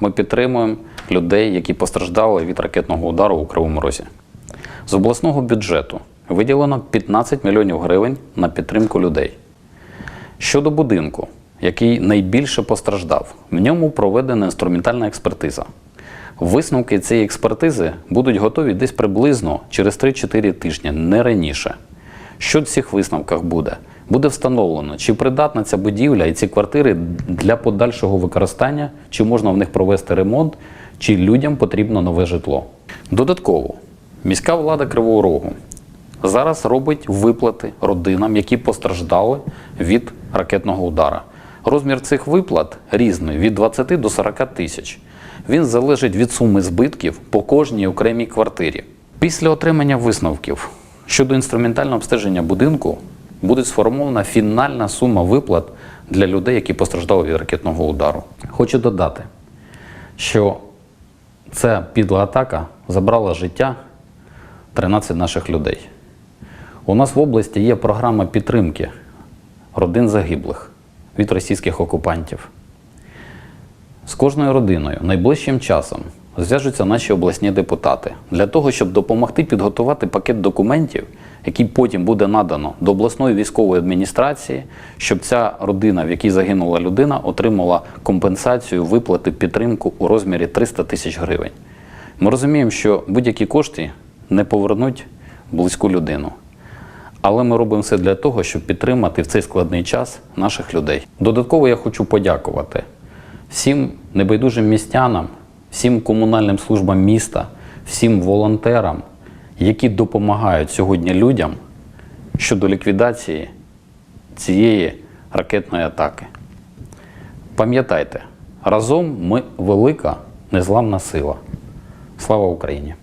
Ми підтримуємо людей, які постраждали від ракетного удару у Кривому Розі. З обласного бюджету виділено 15 мільйонів гривень на підтримку людей. Щодо будинку, який найбільше постраждав, в ньому проведена інструментальна експертиза. Висновки цієї експертизи будуть готові десь приблизно через 3-4 тижні, не раніше. Що в цих висновках буде? Буде встановлено, чи придатна ця будівля і ці квартири для подальшого використання, чи можна в них провести ремонт, чи людям потрібно нове житло. Додатково, міська влада Кривого Рогу зараз робить виплати родинам, які постраждали від ракетного удара. Розмір цих виплат різний від 20 до 40 тисяч. Він залежить від суми збитків по кожній окремій квартирі. Після отримання висновків щодо інструментального обстеження будинку буде сформована фінальна сума виплат для людей, які постраждали від ракетного удару. Хочу додати, що ця підла атака забрала життя 13 наших людей. У нас в області є програма підтримки родин загиблих від російських окупантів. З кожною родиною найближчим часом зв'яжуться наші обласні депутати для того, щоб допомогти підготувати пакет документів, який потім буде надано до обласної військової адміністрації, щоб ця родина, в якій загинула людина, отримала компенсацію виплати підтримку у розмірі 300 тисяч гривень. Ми розуміємо, що будь-які кошти не повернуть близьку людину. Але ми робимо все для того, щоб підтримати в цей складний час наших людей. Додатково я хочу подякувати всім небайдужим містянам, всім комунальним службам міста, всім волонтерам, які допомагають сьогодні людям щодо ліквідації цієї ракетної атаки. Пам'ятайте, разом ми велика незламна сила. Слава Україні!